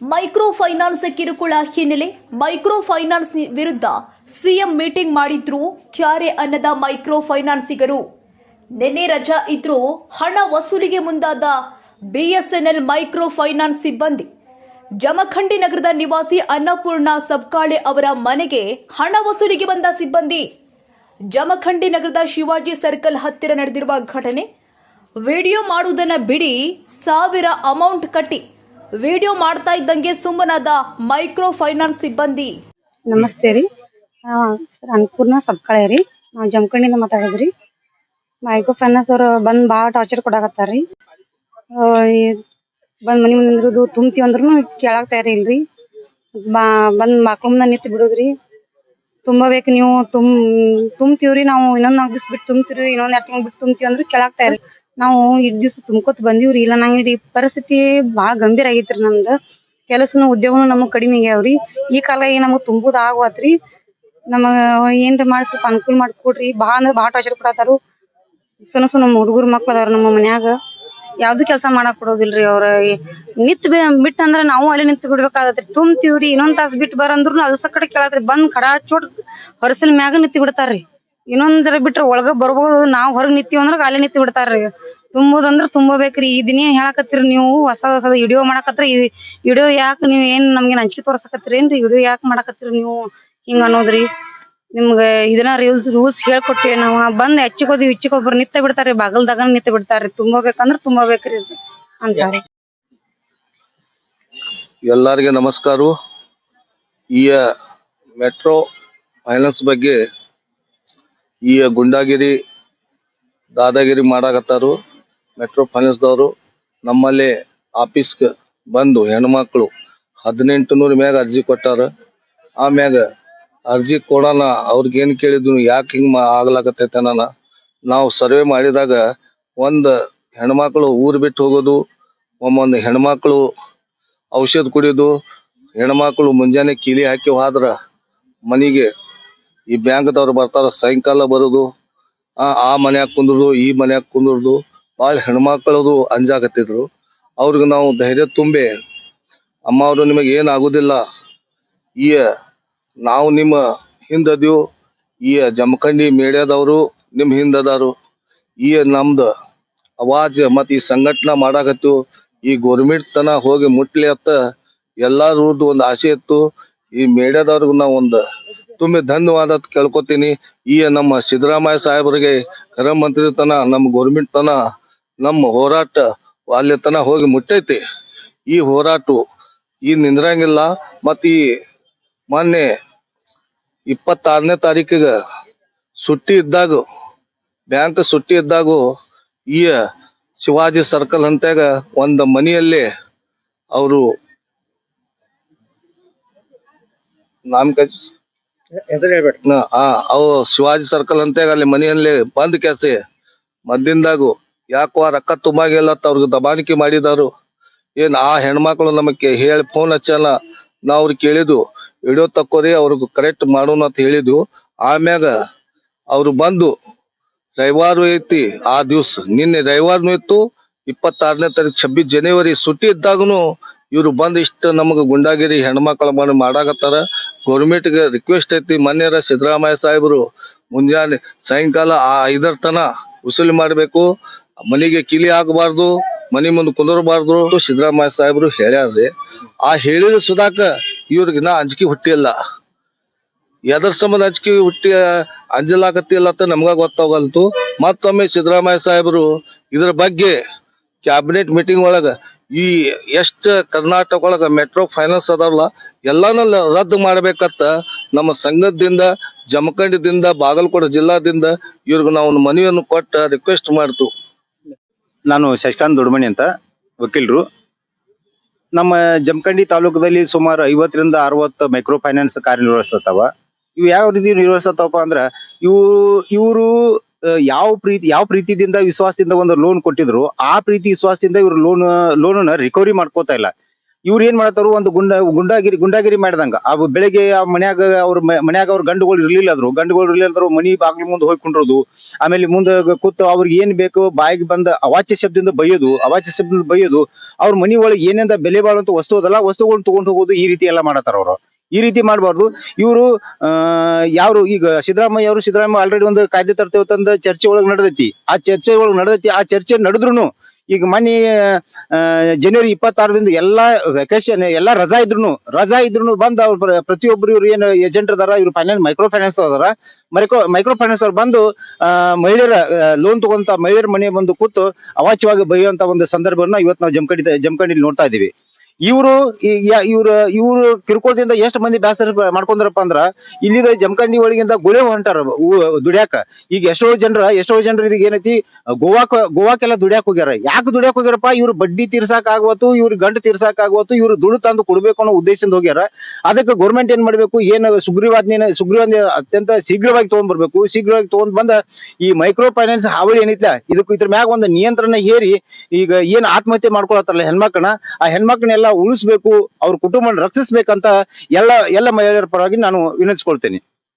Micro finance ಕಿರುಕುಳ ಹಿನ್ನೆಲೆ micro finance ವಿರುದ್ಧ ಸಿಎಂ ಮೀಟಿಂಗ್ ಮಾಡಿದ್ರು ಕ್ಯಾರೆ ಅನ್ನದ ಮೈಕ್ರೋ ಫೈನಾನ್ಸಿಗರು ನಿನ್ನೆ ರಜಾ ಇದ್ರೂ ಹಣ ವಸೂಲಿಗೆ ಮುಂದಾದ ಬಿಎಸ್ಎನ್ಎಲ್ ಮೈಕ್ರೋ ಫೈನಾನ್ಸ್ ಸಿಬ್ಬಂದಿ. ಜಮಖಂಡಿ ನಗರದ ನಿವಾಸಿ ಅನ್ನಪೂರ್ಣ ಸಬ್ಕಾಳೆ ಅವರ ಮನೆಗೆ ಹಣ ವಸೂಲಿಗೆ ಬಂದ ಸಿಬ್ಬಂದಿ. ಜಮಖಂಡಿ ನಗರದ ಶಿವಾಜಿ ಸರ್ಕಲ್ ಹತ್ತಿರ ನಡೆದಿರುವ ಘಟನೆ. ವಿಡಿಯೋ ಮಾಡುವುದನ್ನು ಬಿಡಿ ಸಾವಿರ ಅಮೌಂಟ್ ಕಟ್ಟಿ ವಿಡಿಯೋ ಮಾಡ್ತಾ ಇದ್ದಂಗೆ ಸುಮ್ಮನಾದ ಮೈಕ್ರೋ ಫೈನಾನ್ಸ್ ಸಿಬ್ಬಂದಿ. ನಮಸ್ತೆ ರೀ. ಸರ್, ಅನ್ನಪೂರ್ಣ ಸಬ್ಕಳೆ ರೀ. ನಾವು ಜಮಖಂಡಿಯಿಂದ ಮಾತಾಡೋದ್ರಿ ಮೈಕ್ರೋ ಫೈನಾನ್ಸ್ ಅವರು ಬಂದು ಭಾಳ ಟಾರ್ಚರ್ ಕೊಡಾಕತ್ತಾರ ರೀ. ಬಂದು ಮನೆ ಮುಂದೆ ನಿಂದ್ರದು ತುಂಬ್ತೀವಿ ಅಂದ್ರೂ ಕೇಳಾಕ್ ತಯಾರಿ ಇಲ್ರಿ. ಬಾ, ಬಂದು ಮುಂದೆ ನಿಂತು ಬಿಡೋದ್ರಿ ತುಂಬಬೇಕು ನೀವು, ತುಮ್ ತುಂಬ್ತೀವ್ರಿ ನಾವು ಇನ್ನೊಂದ್ ನಾಲ್ಕು ದಿವ್ಸ ಬಿಟ್ಟು ತುಂಬ್ತೀವಿ ಇನ್ನೊಂದ್ ಎರಡು ತಿಂಗಳು ಬಿಟ್ಟು ತುಂಬ್ತೀವಿ ಅಂದ್ರೆ ಕೇಳಾಕ್ ನಾವು ಇಷ್ಟ್ ದಿವಸ ತುಂಬ್ಕೊತ ಬಂದಿವ್ರಿ. ಇಲ್ಲ, ನಂಗೆ ಪರಿಸ್ಥಿತಿ ಬಹಳ ಗಂಭೀರ ಆಗೈತ್ರಿ ನಮ್ದು. ಕೆಲಸನು ಉದ್ಯೋಗನು ನಮಗ್ ಕಡಿಮೆ ಆಗ್ಯಾವ್ರಿ. ಈ ಕಾಲ ನಮಗ್ ತುಂಬುದ ಆಗುವತ್ರಿ ನಮಗ ಏನ್ರ ಮಾಡಿಸ್ಬೇಕು ಅನುಕೂಲ ಮಾಡ್ಕೊಡ್ರಿ ಭಾಳ ಅಂದ್ರ ಭಾಳ ಟಾರ್ಚರ್ ಕೊಡತಾರು ಸಣ್ಣ ಸಣ್ಣ ಹುಡುಗರು ಮಕ್ಳು ಅದಾರ ನಮ್ಮ ಮನ್ಯಾಗ. ಯಾವ್ದು ಕೆಲಸ ಮಾಡಕ್ ಕೊಡೋದಿಲ್ರಿ ಅವ್ರ. ನಿತ್ ಬಿಟ್ಟು ಅಂದ್ರ ನಾವು ಅಲ್ಲಿ ನಿಂತು ಬಿಡ್ಬೇಕಾಗತ್ರಿ. ತುಂಬ್ತೀವ್ರಿ. ಇನ್ನೊಂದ್ ತಾಸ್ ಬಿಟ್ಟು ಬರಂದ್ರು ಅದು ಸಕಡೆ ಕೇಳತ್ರಿ. ಬಂದ್ ಕಡಾ ಚೋಟ್ ಹೊರಸಲ್ ಮ್ಯಾಗ ನಿಂತಿ ಬಿಡ್ತಾರ್ರಿ. ಇನ್ನೊಂದ್ ಜರ ಬಿಟ್ರ ಒಳಗ ಬರ್ಬೋದು. ನಾವ್ ಹೊರಗ್ ನಿಂತೀವಿ ಅಂದ್ರ ಅಲ್ಲಿ ನಿಂತಿ ಬಿಡ್ತಾರ್ರಿ. ತುಂಬುದಂದ್ರ ತುಂಬಬೇಕ್ರಿ. ಈ ದಿನ ಹೇಳಕತ್ತೀರಿ ನೀವು? ಹೊಸ ಹೊಸ ವಿಡಿಯೋ ಮಾಡಕತ್ರಿ ವಿಡಿಯೋ ಯಾಕೆ ನೀವ್ ಏನ್ ನಮ್ಗೆ ಅಂಜಿಕೆ ತೋರ್ಸಕತ್ತೀರಿ ಏನ್ರಿ? ವಿಡಿಯೋ ಯಾಕೆ ಮಾಡಕತ್ತೀರಿ ನೀವು? ಹಿಂಗ ಅನ್ನೋದ್ರಿ. ನಿಮ್ಗೆ ಇದನ್ನ ರೂಲ್ಸ್ ರೂಲ್ಸ್ ಹೇಳ್ಕೊಟ್ಟಿವಿ ನಾವ್. ಬಂದ್ ಹೆಚ್ಚಿಗೋದಿ ಹೆಚ್ಚಿಗೊಬ್ರು ನಿತ್ತ ಬಿಡ್ತಾರ್ರಿ. ಬಾಗಲ್ದಾಗ ನಿತ್ತ ಬಿಡ್ತಾರ್ರಿ. ತುಂಬಬೇಕಂದ್ರ ತುಂಬಬೇಕ್ರಿ ಅಂತಾರಿ. ಎಲ್ಲರಿಗೆ ನಮಸ್ಕಾರ. ಈ ಮೆಟ್ರೋ ಫೈನಾನ್ಸ್ ಬಗ್ಗೆ ಈ ಗುಂಡಾಗಿರಿ, ದಾದಾಗಿರಿ ಮಾಡಾಕತ್ತಾರು. ಮೆಟ್ರೋ ಫೈನಾನ್ಸ್ ದವರು ನಮ್ಮಲ್ಲಿ ಆಫೀಸ್ ಬಂದು ಹೆಣ್ಮಕ್ಳು ಹದಿನೆಂಟು ನೂರ ಮ್ಯಾಗ ಅರ್ಜಿ ಕೊಟ್ಟಾರ. ಆಮ್ಯಾಗ ಅರ್ಜಿ ಕೊಡೋಣ ಅವ್ರಿಗೆ ಏನ್ ಕೇಳಿದ್ನು, ಯಾಕೆ ಹಿಂಗ್ ಆಗ್ಲಾಕತ್ತೈತೆ ನಾನು ನಾವು ಸರ್ವೆ ಮಾಡಿದಾಗ ಒಂದ್ ಹೆಣ್ಮಕ್ಳು ಊರ್ ಬಿಟ್ಟು ಹೋಗೋದು, ಒಮ್ಮೊಂದ್ ಹೆಣ್ಮಕ್ಳು ಔಷಧ ಕುಡಿಯೋದು ಹೆಣ್ಮಕ್ಳು ಮುಂಜಾನೆ ಕೀಲಿ ಹಾಕಿ ಹೋದ್ರ ಮನಿಗೆ ಈ ಬ್ಯಾಂಕ್ದವ್ರು ಬರ್ತಾರ, ಸಾಯಂಕಾಲ ಬರೋದು ಆ ಮನ್ಯಾಗ ಕುಂದ್ರದು, ಈ ಮನ್ಯಾಗ ಕುಂದ್ರದು. ಭಾಳ ಹೆಣ್ಮಕ್ಳದು ಅಂಜಾಕತ್ತಿದ್ರು. ಅವ್ರಿಗೆ ನಾವು ಧೈರ್ಯ ತುಂಬಿ, ಅಮ್ಮ ಅವರು, ನಿಮಗೆ ಏನ್ ಆಗುದಿಲ್ಲ ಈ ನಾವು ನಿಮ್ಮ ಹಿಂದದೀವ್ ಈ ಜಮಖಂಡಿ ಮೀಡಿಯಾದವರು ನಿಮ್ಮ ಹಿಂದದಾರು. ಈ ನಮ್ದು ಅವಾಜ್ ಮತ್ ಈ ಸಂಘಟನಾ ಮಾಡಾಕತ್ತಿವು. ಈ ಗೋರ್ಮೆಂಟ್ ತನ ಹೋಗಿ ಮುಟ್ಲಿ ಅಂತ ಎಲ್ಲಾರದು ಒಂದು ಆಸೆ ಇತ್ತು. ಈ ಮೀಡಿಯಾದವ್ರಿಗೂ ನಾವು ಒಂದು ತುಂಬಿ ಧನ್ಯವಾದ ಕೇಳ್ಕೊತೀನಿ. ಈ ನಮ್ಮ ಸಿದ್ದರಾಮಯ್ಯ ಸಾಹೇಬರಿಗೆ ಗೃಹ ಮಂತ್ರಿ ತನ, ನಮ್ಮ ಗೋರ್ಮೆಂಟ್ ತನ ನಮ್ಮ ಹೋರಾಟ ಅಲ್ಲಿ ತನ ಹೋಗಿ ಮುಟ್ಟೈತಿ. ಈ ಹೋರಾಟ ಈ ನಿಂದ್ರಂಗಿಲ್ಲ. ಮತ್ ಈ ಮೊನ್ನೆ ಇಪ್ಪತ್ತಾರನೇ ತಾರೀಕಿಗೆ ಸುಟ್ಟಿ ಇದ್ದಾಗ ಬ್ಯಾಂಕ್ ಸುಟ್ಟಿ ಇದ್ದಾಗ ಈ ಶಿವಾಜಿ ಸರ್ಕಲ್ ಅಂತಾಗ ಒಂದು ಮನೆಯಲ್ಲಿ ಅವರು ನಾಮಕ ಅವು ಶಿವಾಜಿ ಸರ್ಕಲ್ ಅಂತಾಗ ಅಲ್ಲಿ ಮನೆಯಲ್ಲಿ ಬಂದ್ ಕೆಸಿ ಮದ್ದಿಂದಾಗು ಯಾಕೋ ರೊಕ್ಕ ತುಂಬಾಗಿಲ್ಲ ಅಂತ ಅವ್ರಿಗೆ ದಬಾಣಿಕೆ ಮಾಡಿದಾರು ಏನ್ ಆ ಹೆಣ್ಮಕ್ಳು ನಮಗೆ ಹೇಳಿ ಫೋನ್ ಹಚ್ಚಲ್ಲ. ನಾವ್ ಅವ್ರಿಗೆ ಕೇಳಿದ್ವು ವಿಡಿಯೋ ತಕ್ಕೋರಿ, ಅವ್ರಿಗೆ ಕರೆಕ್ಟ್ ಮಾಡೋಣ ಅಂತ ಹೇಳಿದ್ವು. ಆಮ್ಯಾಗ ಅವ್ರು ಬಂದು, ರವಿವಾರ ಐತಿ, ಆ ದಿವ್ಸ, ನಿನ್ನೆ ರವಿವಾರನು ಇತ್ತು, ಇಪ್ಪತ್ತಾರನೇ ತಾರೀಕು ಛಬ್ಬೀಸ್ ಜನವರಿ ಸುಟ್ಟಿ ಇದ್ದಾಗನು ಇವ್ರು ಬಂದ್ ಇಷ್ಟ ನಮಗ ಗುಂಡಾಗಿರಿ, ಹೆಣ್ಮಕ್ಳ ಮನೆ ಮಾಡಾಕತ್ತಾರ. ಗೌರ್ಮೆಂಟ್ಗೆ ರಿಕ್ವೆಸ್ಟ್ ಐತಿ ಮೊನ್ನೆರ ಸಿದ್ದರಾಮಯ್ಯ ಸಾಹೇಬರು ಮುಂಜಾನೆ ಸಾಯಂಕಾಲ ಆ ಐದರ ತನ ವಸೂಲಿ ಮಾಡ್ಬೇಕು. ಮನಿಗೆ ಕಿಲಿ ಆಗಬಾರ್ದು, ಮನಿ ಮುಂದೆ ಕುಂದರಬಾರ್ದು ಸಿದ್ದರಾಮಯ್ಯ ಸಾಹೇಬರು ಹೇಳ್ಯಾರ್ರಿ. ಆ ಹೇಳಿದ ಸುಧಾಕ ಇವ್ರಿಗೆ ನಾ ಅಂಜಿಕೆ ಹುಟ್ಟಿಲ್ಲ ಎದರ್ ಸಂಬಂಧ ಅಂಜಿಕೆ ಹುಟ್ಟಿ ಅಂಜಲಾಕತ್ತಿಲ್ಲ ಅಂತ ನಮ್ಗ ಗೊತ್ತಾಗಲ್ತು. ಮತ್ತೊಮ್ಮೆ ಸಿದ್ದರಾಮಯ್ಯ ಸಾಹೇಬರು ಇದ್ರ ಬಗ್ಗೆ ಕ್ಯಾಬಿನೆಟ್ ಮೀಟಿಂಗ್ ಒಳಗ ಈ ಎಷ್ಟ ಕರ್ನಾಟಕ ಒಳಗ ಮೆಟ್ರೋ ಫೈನಾನ್ಸ್ ಅದಾವಲ್ಲ ಎಲ್ಲಾನು ರದ್ದು ಮಾಡ್ಬೇಕತ್ತ ನಮ್ಮ ಸಂಘದಿಂದ, ಜಮಖಂಡದಿಂದ, ಬಾಗಲಕೋಟೆ ಜಿಲ್ಲಾದಿಂದ ಇವ್ರಿಗೆ ನಾವು ಮನವಿಯನ್ನು ಕೊಟ್ಟ ರಿಕ್ವೆಸ್ಟ್ ಮಾಡ್ತು. ನಾನು ಶಶಿಕಾಂತ್ ದೊಡ್ಮಣಿ ಅಂತ ವಕೀಲರು. ನಮ್ಮ ಜಮಖಂಡಿ ತಾಲೂಕದಲ್ಲಿ ಸುಮಾರು ಐವತ್ತರಿಂದ ಅರವತ್ತು ಮೈಕ್ರೋ ಫೈನಾನ್ಸ್ ಕಾರ್ಯನಿರ್ವಹಿಸ್ತಾವ ಇವು ಯಾವ ರೀತಿ ನಿರ್ವಹಿಸ್ತಾವಪ್ಪ ಅಂದ್ರೆ, ಇವು, ಇವರು ಯಾವ ಪ್ರೀತಿ, ಯಾವ ಪ್ರೀತಿಯಿಂದ, ವಿಶ್ವಾಸದಿಂದ ಒಂದು ಲೋನ್ ಕೊಟ್ಟಿದ್ರು, ಆ ಪ್ರೀತಿ, ವಿಶ್ವಾಸದಿಂದ ಇವರು ಲೋನ್ ಲೋನ್ ರಿಕವರಿ ಮಾಡ್ಕೋತಾ ಇಲ್ಲ. ಇವ್ರು ಏನ್ ಮಾಡ್ತಾರು, ಒಂದು ಗುಂಡ, ಗುಂಡಾಗಿರಿ ಗುಂಡಾಗಿರಿ ಮಾಡಿದಂಗ. ಆ ಬೆಳಿಗ್ಗೆ ಆ ಮನ್ಯಾಗ ಅವ್ರ ಮನ್ಯಾಗ ಅವ್ರ ಗಂಡುಗಳು ಇರ್ಲಿಲ್ಲ ಅದ್ರು. ಗಂಡುಗಳು ಇರ್ಲಿಲ್ಲ ಅಂದ್ರು, ಮನಿ ಬಾಗ್ಲಿ ಮುಂದೆ ಹೋಗಿ ಕುಂಡ್ರೋದು. ಆಮೇಲೆ ಮುಂದೆ ಕೂತು ಅವ್ರಿಗೆ ಏನ್ ಬೇಕು, ಬಾಯಿಗೆ ಬಂದ ಅವಾಚ್ಯ ಶಬ್ದದಿಂದ ಬೈಯೋದು ಅವಾಚ್ಯ ಶಬ್ದದಿಂದ ಬೈಯೋದು. ಅವ್ರ ಮನಿ ಒಳಗೆ ಏನಿಂದ ಬೆಲೆ ಬಾಳುವಂತ ವಸ್ತು ಅದಲ್ಲ ವಸ್ತುಗಳನ್ನ ತಗೊಂಡು ಹೋಗೋದು ಈ ರೀತಿ ಎಲ್ಲ ಮಾಡತಾರ ಅವರು. ಈ ರೀತಿ ಮಾಡಬಾರ್ದು. ಇವರು ಯಾರು ಈಗ ಸಿದ್ದರಾಮಯ್ಯ ಅವರು, ಸಿದ್ದರಾಮಯ್ಯ ಆಲ್ರೆಡಿ ಒಂದು ಕಾಯ್ದೆ ತರ್ತೇವೆ ಚರ್ಚೆ ಒಳಗೆ ನಡೆದೈತಿ. ಆ ಚರ್ಚೆ ಒಳಗೆ ನಡೆದೈತಿ, ಆ ಚರ್ಚೆ ನಡೆದ್ರು ಈಗ ಮನೆ ಜನವರಿ ಇಪ್ಪತ್ತಾರದಿಂದ ಎಲ್ಲಾ ವೆಕೇಶನ್ ಎಲ್ಲಾ ರಜಾ ಇದ್ರು ರಜಾ ಇದ್ರು ಬಂದ್ ಅವ್ರ ಪ್ರ- ಪ್ರತಿಯೊಬ್ರು ಇವ್ರು ಏನು ಏಜೆಂಟ್ ಅದಾರ, ಇವ್ರು ಫೈನಾನ್ಸ್ ಮೈಕ್ರೋ ಫೈನಾನ್ಸ್ ಅದಾರ. ಮೈಕ್ರೋ ಮೈಕ್ರೋ ಫೈನಾನ್ಸ್ ಅವ್ರು ಬಂದು ಮಹಿಳೆಯರ ಲೋನ್ ತಗೊಂತ ಮಹಿಳೆಯರ ಮನೆ ಬಂದು ಕೂತು ಅವಾಚ್ಯವಾಗಿ ಬೈಯುವಂತ ಒಂದು ಸಂದರ್ಭವನ್ನ ಇವತ್ತು ನಾವು ಜಮಖಂಡಿ ಜಮಖಂಡಿಲಿ ನೋಡ್ತಾ ಇದೀವಿ ಇವರು ಇವ್ರ, ಇವ್ರು ಕಿರುಕುಳದಿಂದ ಎಷ್ಟು ಮಂದಿ ಬೇಸರ ಮಾಡ್ಕೊಂಡ್ರಪ್ಪ ಅಂದ್ರ ಇಲ್ಲಿದ ಜಮಖಂಡಿ ಒಳಗಿಂದ ಗುಳೆ ಹೊಂಟಾರ ದುಡಿಯಾಕ. ಈಗ ಎಷ್ಟೋ ಜನರ ಎಷ್ಟೋ ಜನರ ಇದೀಗ ಏನೈತಿ? ಗೋವಾ ಗೋವಾಕೆಲ್ಲ ದುಡ್ಯಾಕ್ ಹೋಗ್ಯಾರ. ಯಾಕೆ ದುಡ್ಯಾಕ್ ಹೋಗ್ಯಾರಪ್ಪ? ಇವ್ರು ಬಡ್ಡಿ ತೀರ್ಸಾಕ್ ಆಗ್ವತ್ತು, ಇವ್ರ ಗಂಟು ತೀರ್ಸಾಕ್ ಆಗ್ವತ್ತು, ಇವ್ರು ದುಡ್ಡು ತಂದು ಕೊಡ್ಬೇಕು ಅನ್ನೋ ಉದ್ದೇಶದಿಂದ ಹೋಗ್ಯಾರ. ಅದಕ್ಕೆ ಗೌರ್ಮೆಂಟ್ ಏನ್ ಮಾಡ್ಬೇಕು? ಏನು ಸುಗ್ರೀವಾಜ್ಞೆನ ಸುಗ್ರೀವಾಜ್ಞೆ ಅತ್ಯಂತ ಶೀಘ್ರವಾಗಿ ತಗೊಂಡ್ ಬರ್ಬೇಕು. ಶೀಘ್ರವಾಗಿ ತಗೊಂಡ್ ಬಂದ ಈ ಮೈಕ್ರೋ ಫೈನಾನ್ಸ್ ಹಾವಳಿ ಏನಿಲ್ಲ ಇದಕ್ಕೂ ಇದ್ರ ಮ್ಯಾಗ ಒಂದು ನಿಯಂತ್ರಣ ಹೇರಿ ಈಗ ಏನ್ ಆತ್ಮಹತ್ಯೆ ಮಾಡ್ಕೊಳತ್ತಾರಲ್ಲ ಹೆಣ್ಮಕ್ಳನ್ನ, ಆ ಹೆಣ್ಮಕ್ಳನ್ನೆಲ್ಲ ಉಳಿಸ್ಬೇಕು ಅವ್ರ ಕುಟುಂಬ ರಕ್ಷಿಸ್ಬೇಕಂತ ಎಲ್ಲ ಎಲ್ಲ ಮಹಿಳೆಯರ ಪರವಾಗಿ ನಾನು ವಿನಂತಿಸ್ಕೊಳ್ತೇನೆ.